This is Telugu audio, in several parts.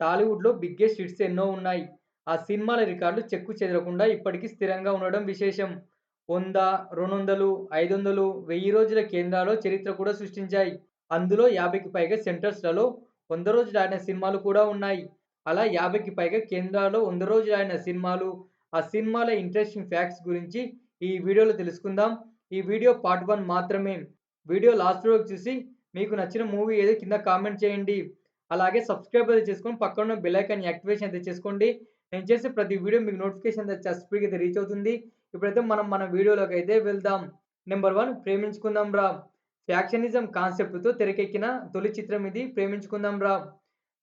టాలీవుడ్‌లో బిగ్గెస్ట్ హిట్స్ ఎన్నో ఉన్నాయి. ఆ సినిమాల రికార్డులు చెక్కు చెదరకుండా ఇప్పటికీ స్థిరంగా ఉండడం విశేషం. 100, 200, 500, 1000 రోజుల కేంద్రాల్లో చరిత్ర కూడా సృష్టించాయి. అందులో 50కి పైగా సెంటర్స్‌లలో వంద రోజులు ఆడిన సినిమాలు కూడా ఉన్నాయి. అలా 50కి పైగా కేంద్రాల్లో వంద రోజులు ఆడిన సినిమాలు, ఆ సినిమాల ఇంట్రెస్టింగ్ ఫ్యాక్ట్స్ గురించి ఈ వీడియోలో తెలుసుకుందాం. ఈ వీడియో పార్ట్ వన్ మాత్రమే. వీడియో లాస్ట్ వరకు చూసి మీకు నచ్చిన మూవీ ఏదో కింద కామెంట్ చేయండి. అలాగే సబ్స్క్రైబ్ అయితే చేసుకొని పక్కన బెల్ యాక్టివేషన్ అయితే చేసుకోండి. నేను చేసే ప్రతి వీడియో మీకు నోటిఫికేషన్ అయితే అయితే రీచ్ అవుతుంది. ఇప్పుడైతే మనం మన వీడియోలోకి అయితే వెళ్దాం. నెంబర్ వన్ ప్రేమించుకుందాం రా! ఫ్యాక్షనిజం కాన్సెప్ట్‌తో తెరకెక్కిన తొలి చిత్రం ఇది 'ప్రేమించుకుందాం రా'.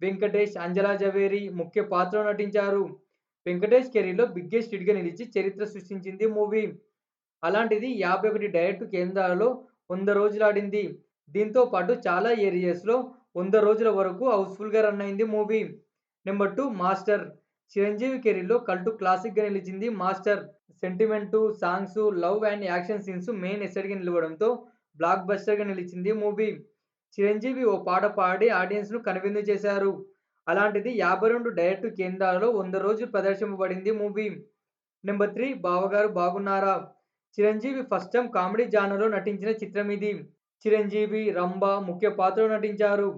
వెంకటేష్, అంజలా జవేరి ముఖ్య పాత్రలో నటించారు. వెంకటేష్ కెరీర్‌లో బిగ్గెస్ట్ హిట్‌గా నిలిచి చరిత్ర సృష్టించింది మూవీ. అలాంటిది 51 డైరెక్ట్ కేంద్రాలలో వంద రోజులు ఆడింది. దీంతో పాటు చాలా ఏరియాస్‌లో వంద రోజుల వరకు హౌస్‌ఫుల్‌గా రన్ అయింది movie. Number two Master. Chiranjeevi కెరీర్‌లో కల్టు క్లాసిక్‌గా నిలిచింది 'Master'. Sentiment, songs, love and action scenes main ఎసెట్‌గా నిలవడంతో బ్లాక్ బస్టర్‌గా నిలిచింది మూవీ. చిరంజీవి ఓ పాట పాడి ఆడియన్స్‌ను కనువిందు చేశారు. అలాంటిది 52 డైరెక్ట్ కేంద్రాలలో వంద రోజులు ప్రదర్శింపబడింది movie. Number three Bavagaru Bagunnara! Chiranjeevi first time comedy జానర్‌లో నటించిన చిత్రం ఇది. చిరంజీవి, రంభ ముఖ్య పాత్రలో నటించారు.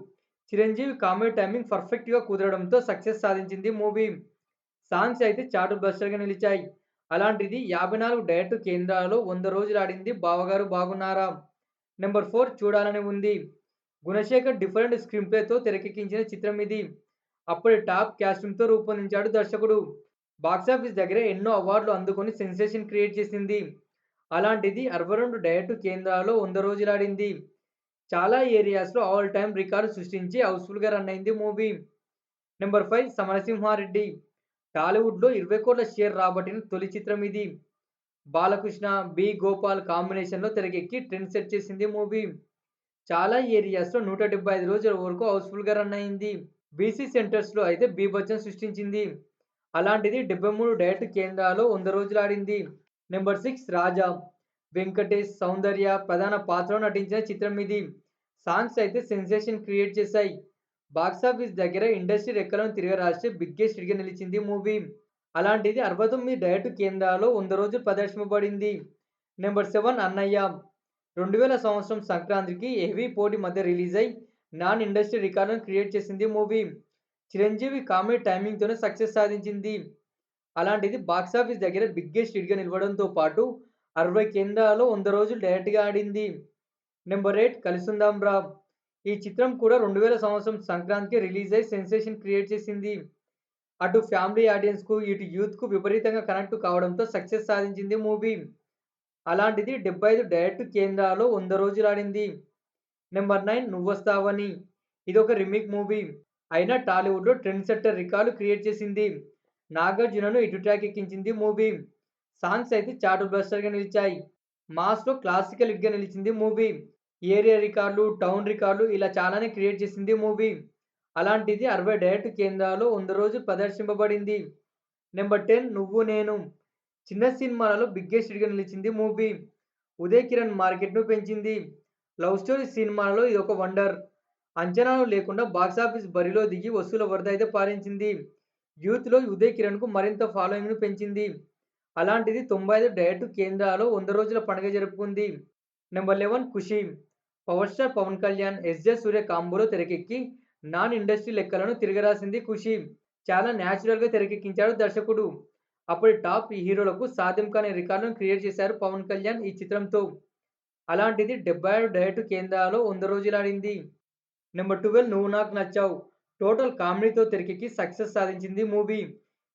చిరంజీవి కామెడీ టైమింగ్ పర్ఫెక్ట్‌గా కుదరడంతో సక్సెస్ సాధించింది మూవీ. సాంగ్స్ అయితే చాటు బస్టర్‌గా నిలిచాయి. అలాంటిది 54 డైరెక్ట్ కేంద్రాలలో వంద రోజులు ఆడింది 'బావగారు బాగున్నారా'. నెంబర్ ఫోర్ చూడాలని ఉంది. గుణశేఖర్ డిఫరెంట్ స్క్రీన్ ప్లేతో తెరకెక్కించిన చిత్రం ఇది. అప్పటి టాప్ క్యాస్టింగ్తో రూపొందించాడు దర్శకుడు. బాక్సాఫీస్ దగ్గర ఎన్నో అవార్డులు అందుకొని సెన్సేషన్ క్రియేట్ చేసింది. అలాంటిది 62 డైరెక్ట్ కేంద్రాలలో 100 రోజులు ఆడింది. చాలా ఏరియాస్‌లో ఆల్ టైమ్ రికార్డు సృష్టించి హౌస్‌ఫుల్‌గా రన్ అయింది movie. Number five Samarasimha Reddy. టాలీవుడ్‌లో 20 కోట్ల షేర్ రాబట్టిన తొలి చిత్రం ఇది. బాలకృష్ణ, బి. గోపాల్ కాంబినేషన్‌లో తెరకెక్కి ట్రెండ్ సెట్ చేసింది మూవీ. చాలా ఏరియాస్‌లో 175 రోజుల వరకు హౌస్‌ఫుల్‌గా రన్ అయింది. బీసీ సెంటర్స్‌లో అయితే బీభత్సం సృష్టించింది. అలాంటిది 73 డైరెక్ట్ కేంద్రాలు వంద రోజులు ఆడింది. Number six Raja. Venkatesh, Soundarya ప్రధాన పాత్రలో నటించిన చిత్రం ఇది. సాంగ్స్ అయితే సెన్సేషన్ క్రియేట్ చేశాయి. బాక్సాఫీస్ దగ్గర ఇండస్ట్రీ రెక్కలను తిరగరాసి బిగ్గెస్ట్ హిట్‌గా నిలిచింది మూవీ. అలాంటిది 69 డైరెక్ట్ కేంద్రాల్లో వంద రోజులు ప్రదర్శింపబడింది. నెంబర్ సెవెన్ అన్నయ్య. 2000 సంవత్సరం సంక్రాంతికి హెవీ పోటీ మధ్య రిలీజ్ అయి నాన్ ఇండస్ట్రీ రికార్డును క్రియేట్ చేసింది మూవీ. చిరంజీవి కామెడీ టైమింగ్‌తోనే సక్సెస్ సాధించింది. అలాంటిది బాక్సాఫీస్ దగ్గర బిగ్గెస్ట్ హిట్‌గా నిలవడంతో పాటు 60 కేంద్రాల్లో వంద రోజులు డైరెక్ట్‌గా ఆడింది. నెంబర్ ఎయిట్ కలిసుందాం రా! ఈ చిత్రం కూడా 2000 సంవత్సరం సంక్రాంతికి రిలీజ్ అయి సెన్సేషన్ క్రియేట్ చేసింది. అటు ఫ్యామిలీ ఆడియన్స్‌కు, ఇటు యూత్‌కు విపరీతంగా కనెక్ట్ కావడంతో సక్సెస్ సాధించింది మూవీ. అలాంటిది 75 డైరెక్ట్ కేంద్రాల్లో వంద రోజులు ఆడింది. Number nine Nuvvostavani. ఒక రిమిక్ మూవీ. అయినా టాలీవుడ్‌లో ట్రెండ్ సెట్టర్ రికార్డు క్రియేట్ చేసింది. నాగార్జునను హిట్ ఎక్కించింది మూవీ. సాంగ్స్ అయితే చాటు బ్లస్టర్గా నిలిచాయి. మాస్‌లో క్లాసికల్ హిట్‌గా నిలిచింది మూవీ. ఏరియా రికార్డులు, టౌన్ రికార్డులు ఇలా చాలానే క్రియేట్ చేసింది మూవీ. అలాంటిది 60 డైరెక్ట్ కేంద్రాలు వంద రోజులు ప్రదర్శింపబడింది. నెంబర్ 10 నువ్వు నేను. చిన్న సినిమాలలో బిగ్గెస్ట్ హిట్‌గా నిలిచింది మూవీ. ఉదయ్ కిరణ్ మార్కెట్‌ను పెంచింది. లవ్ స్టోరీ సినిమాలలో ఇది ఒక వండర్. అంచనాలు లేకుండా బాక్సాఫీస్ బరిలో దిగి వసూల వరద అయితే పారించింది. యూత్‌లో ఉదయ్ కిరణ్‌కు మరింత ఫాలోయింగ్‌ను పెంచింది. అలాంటిది 95 డైరెక్ట్ కేంద్రాల్లో వంద రోజుల పండుగ జరుపుకుంది. Number 11 Kushi. Power star Pawan Kalyan, SJ Surya కాంబోలో తెరకెక్కి నాన్ ఇండస్ట్రీ లెక్కలను తిరగరాసింది ఖుషి. చాలా న్యాచురల్‌గా తెరకెక్కించాడు దర్శకుడు. అప్పటి టాప్ హీరోలకు సాధ్యం కాని రికార్డును క్రియేట్ చేశారు పవన్ కళ్యాణ్ ఈ చిత్రంతో. అలాంటిది 76 డైరెక్ట్ కేంద్రాల్లో వంద రోజులు ఆడింది. నెంబర్ 12 నువ్వు నాకు నచ్చావు. టోటల్ కామెడీతో తెరకెక్కి సక్సెస్ సాధించింది మూవీ.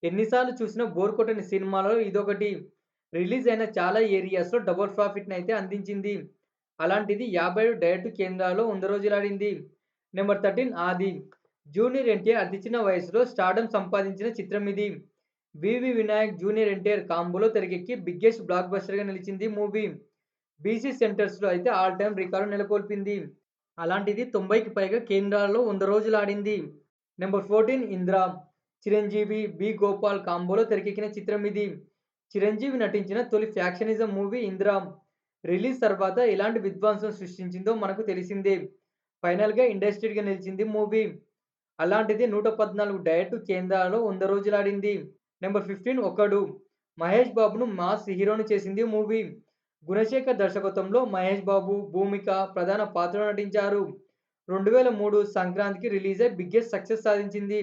ఎన్నిసార్లు చూసినా బోర్ కొట్టని సినిమాలలో ఇదొకటి. రిలీజ్ అయిన చాలా ఏరియాస్‌లో డబుల్ ప్రాఫిట్‌ని అయితే అందించింది. అలాంటిది 57 డైరెక్ట్ కేంద్రాల్లో వంద రోజులాడింది నెంబర్ 13 ఆది. జూనియర్ ఎన్టీఆర్ అతి చిన్న వయసులో స్టార్డమ్ సంపాదించిన చిత్రం ఇది. వివి వినాయక్, జూనియర్ ఎన్టీఆర్ కాంబోలో తెరకెక్కి బిగ్గెస్ట్ బ్లాక్ బస్టర్‌గా నిలిచింది మూవీ. బీసీ సెంటర్స్‌లో అయితే ఆల్ టైమ్ రికార్డు నెలకొల్పింది. అలాంటిది 90కి పైగా కేంద్రాల్లో వంద రోజులు ఆడింది. నెంబర్ 14 ఇంద్ర. చిరంజీవి, బి. గోపాల్ కాంబోలో తెరకెక్కిన చిత్రం ఇది. చిరంజీవి నటించిన తొలి ఫ్యాక్షనిజం మూవీ 'ఇంద్ర'. రిలీజ్ తర్వాత ఎలాంటి విధ్వంసం సృష్టించిందో మనకు తెలిసిందే. ఫైనల్‌గా ఇండస్ట్రీడ్గా నిలిచింది మూవీ. అలాంటిది 114 డైరెక్ట్ కేంద్రాలలో 100 రోజులాడింది. నెంబర్ 15 ఒకడు. మహేష్ బాబును మాస్ హీరోను చేసింది మూవీ. గుణశేఖర్ దర్శకత్వంలో మహేష్ బాబు, భూమిక ప్రధాన పాత్రలో నటించారు. 2003 సంక్రాంతికి రిలీజ్ అయి బిగ్గెస్ట్ సక్సెస్ సాధించింది.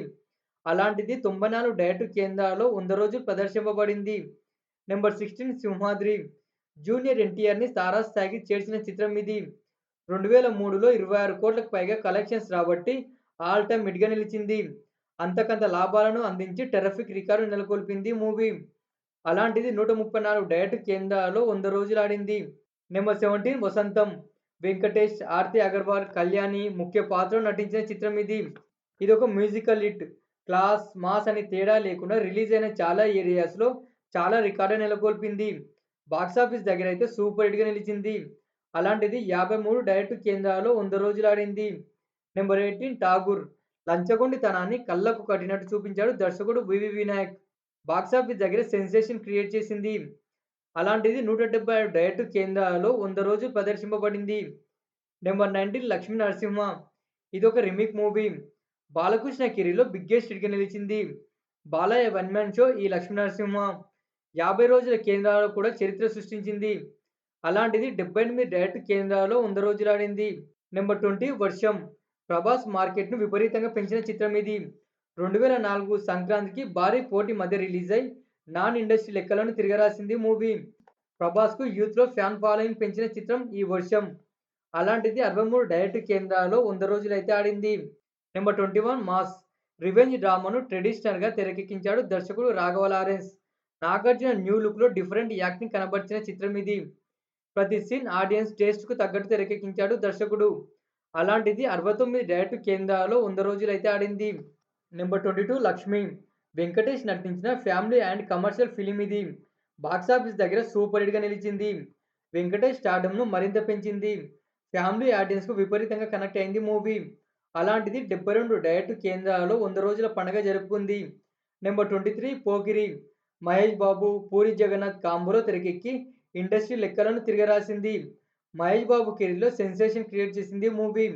అలాంటిది తొంభై నాలుగు డైరెక్టర్ కేంద్రాల్లో వంద రోజులు ప్రదర్శింపబడింది. నెంబర్ 16 సింహాద్రి. జూనియర్ ఎన్టీఆర్‌ని తారాస్థాయికి చేర్చిన చిత్రం ఇది. 2003లో 26 కోట్లకు పైగా కలెక్షన్స్ రాబట్టి ఆల్ టైమ్ మిడ్గా నిలిచింది. అంతకంత లాభాలను అందించి టెరఫిక్ రికార్డు నెలకొల్పింది మూవీ. అలాంటిది 134 డైరెక్ట్ కేంద్రాలలో 100 రోజులాడింది. నెంబర్ 17 వసంతం. వెంకటేష్, ఆర్తి అగర్వాల్, కళ్యాణి ముఖ్య పాత్రలో నటించిన చిత్రం ఇది. ఇది ఒక మ్యూజికల్ హిట్. క్లాస్, మాస్ అని తేడా లేకుండా రిలీజ్ అయిన చాలా ఏరియాస్‌లో చాలా రికార్డు నెలకొల్పింది. బాక్సాఫీస్ అయితే సూపర్ హిట్‌గా నిలిచింది. అలాంటిది 53 డైరెక్ట్ కేంద్రాలలో 100 రోజులాడింది. నెంబర్ 18 ఠాగూర్. లంచగొండితనాన్ని కళ్ళకు కట్టినట్టు చూపించాడు దర్శకుడు V V Vinayak. Box office దగ్గర సెన్సేషన్ క్రియేట్ చేసింది. అలాంటిది 176 డైరెక్ట్ కేంద్రాలలో వంద రోజులు ప్రదర్శింపబడింది. నెంబర్ 19 లక్ష్మీ నరసింహ. ఇది ఒక రిమిక్ మూవీ. బాలకృష్ణ కెరీర్‌లో బిగ్గెస్ట్ హిట్‌గా నిలిచింది. బాలయ్య వన్ మ్యాన్ షో ఈ లక్ష్మీ నరసింహ. 50 రోజుల కేంద్రాలలో కూడా చరిత్ర సృష్టించింది. అలాంటిది 78 డైరెక్ట్ కేంద్రాలలో వంద రోజులు ఆడింది నెంబర్ 20 వర్షం. ప్రభాస్ మార్కెట్‌ను విపరీతంగా పెంచిన చిత్రం ఇది. 2004 సంక్రాంతికి భారీ పోటీ మధ్య రిలీజ్ అయి నాన్ ఇండస్ట్రీ లెక్కలను తిరగరాసింది మూవీ. ప్రభాస్‌కు యూత్‌లో ఫ్యాన్ ఫాలోయింగ్ పెంచిన చిత్రం ఈ వర్షం. అలాంటిది 63 డైరెక్ట్ కేంద్రాల్లో వంద రోజులైతే ఆడింది. Number 21 mass. రివెంజ్ డ్రామాను ట్రెడిషనల్‌గా తెరకెక్కించాడు దర్శకుడు రాఘవ లారెన్స్. నాగార్జున న్యూ లుక్‌లో డిఫరెంట్ యాక్టింగ్ కనబర్చిన చిత్రం ఇది. ప్రతి సీన్ ఆడియన్స్ టేస్ట్‌కు తగ్గట్టు తెరకెక్కించాడు దర్శకుడు. అలాంటిది 69 డైరెక్ట్ కేంద్రాల్లో వంద రోజులైతే ఆడింది. నెంబర్ 22 లక్ష్మి. వెంకటేష్ నటించిన ఫ్యామిలీ అండ్ కమర్షియల్ ఫిలిం ఇది. బాక్సాఫీస్ దగ్గర సూపర్ హిట్‌గా నిలిచింది. వెంకటేష్ స్టార్డమ్‌ను మరింత పెంచింది. ఫ్యామిలీ ఆడియన్స్‌కు విపరీతంగా కనెక్ట్ అయింది మూవీ. అలాంటిది డెబ్బై రెండు డయట్ కేంద్రాలలో వంద రోజుల పండగ జరుపుకుంది. నెంబర్ 23 పోకిరి. మహేష్ బాబు, పూరి జగన్నాథ్ కాంబోలో తెరకెక్కి ఇండస్ట్రీ లెక్కలను తిరగరాసింది. మహేష్ బాబు కెరీర్‌లో సెన్సేషన్ క్రియేట్ చేసింది మూవీ.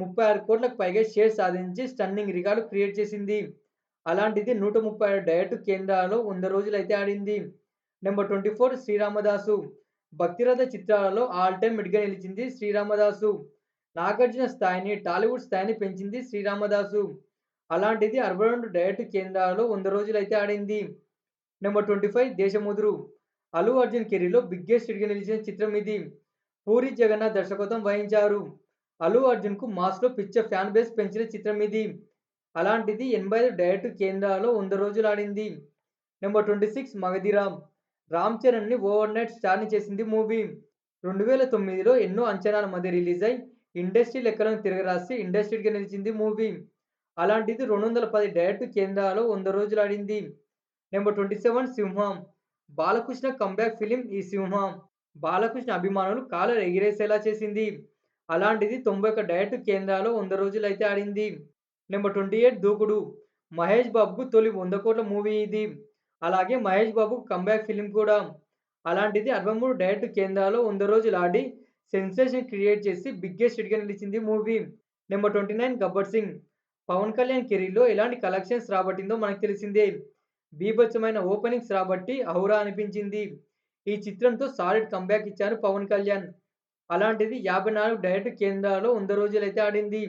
36 కోట్లకు పైగా షేర్ సాధించి స్టన్నింగ్ రికార్డు క్రియేట్ చేసింది. అలాంటిది 136 డైరెక్ట్ కేంద్రాలలో 100 రోజులైతే ఆడింది. నెంబర్ 24 శ్రీరామదాసు. భక్తిరథ చిత్రాలలో ఆల్ టైమ్ మిడ్గా నిలిచింది శ్రీరామదాసు. నాగార్జున స్థాయిని, టాలీవుడ్ స్థాయిని పెంచింది శ్రీరామదాసు. అలాంటిది 62 డైరెక్ట్ కేంద్రాలలో 100 రోజులైతే ఆడింది. నెంబర్ 25 దేశముదురు. అల్లు అర్జున్ కెరీర్‌లో బిగ్గెస్ట్ హిట్‌గా నిలిచిన చిత్రం ఇది. పూరి జగన్నాథ్ దర్శకత్వం వహించారు. అల్లు అర్జున్‌కు మాస్‌లో పిచ్చ ఫ్యాన్ బేస్ పెంచిన చిత్రం ఇది. అలాంటిది 85 డైరెక్ట్ కేంద్రాలలో 100 రోజులాడింది. నెంబర్ ట్వంటీ సిక్స్ మగధిరామ్ రామ్ చరణ్‌ని ఓవర్ నైట్ స్టార్‌ని చేసింది మూవీ. 2009లో ఎన్నో అంచనాల మధ్య రిలీజ్ అయి ఇండస్ట్రీ లెక్కలను తిరగరాసి ఇండస్ట్రీ నిలిచింది మూవీ. అలాంటిది 210 డైరెక్ట్ కేంద్రాలలో 100 రోజులాడింది. నెంబర్ 27 సింహం. బాలకృష్ణ కమ్‌బ్యాక్ ఫిల్మ్ ఈ సింహం. బాలకృష్ణ అభిమానులు కాలర్ ఎగిరేసేలా చేసింది. అలాంటిది 91 డైరెక్ట్ కేంద్రాలలో 100 రోజులైతే ఆడింది. నెంబర్ 28 దూకుడు. మహేష్ బాబుకు తొలి వంద కోట్ల మూవీ ఇది. అలాగే మహేష్ బాబు కంబ్యాక్ ఫిల్మ్ కూడా. అలాంటిది 63 డైరెక్ట్ కేంద్రాలు వంద రోజులు ఆడి సెన్సేషన్ క్రియేట్ చేసి బిగ్గెస్ట్ హిట్‌గా నిలిచింది మూవీ. నెంబర్ 29 గబ్బర్ సింగ్. పవన్ కళ్యాణ్ కెరీర్‌లో ఎలాంటి కలెక్షన్స్ రాబట్టిందో మనకు తెలిసిందే. బీభత్సమైన ఓపెనింగ్స్ రాబట్టి హౌరా అనిపించింది. ఈ చిత్రంతో సాలిడ్ కంబ్యాక్ ఇచ్చారు పవన్ కళ్యాణ్. అలాంటిది 54 డైరెక్ట్ కేంద్రాలలో 100 రోజులైతే ఆడింది.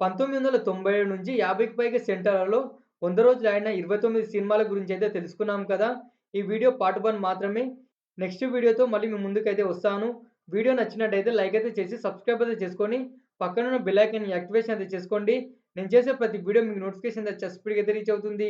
1997 నుంచి 50కి పైగా సెంటర్లలో వంద రోజులు ఆడిన 29 సినిమాల గురించి అయితే తెలుసుకున్నాం కదా! ఈ వీడియో పార్ట్ వన్ మాత్రమే. నెక్స్ట్ వీడియోతో మళ్ళీ మీ ముందుకైతే వస్తాను. వీడియో నచ్చినట్టయితే లైక్ అయితే చేసి సబ్స్క్రైబ్ అయితే చేసుకొని పక్కనున్న బెల్ ఐకన్ యాక్టివేషన్ అయితే చేసుకోండి. నేను చేసే ప్రతి వీడియో మీకు నోటిఫికేషన్ అయితే స్పీడ్‌గా అయితే రీచ్ అవుతుంది.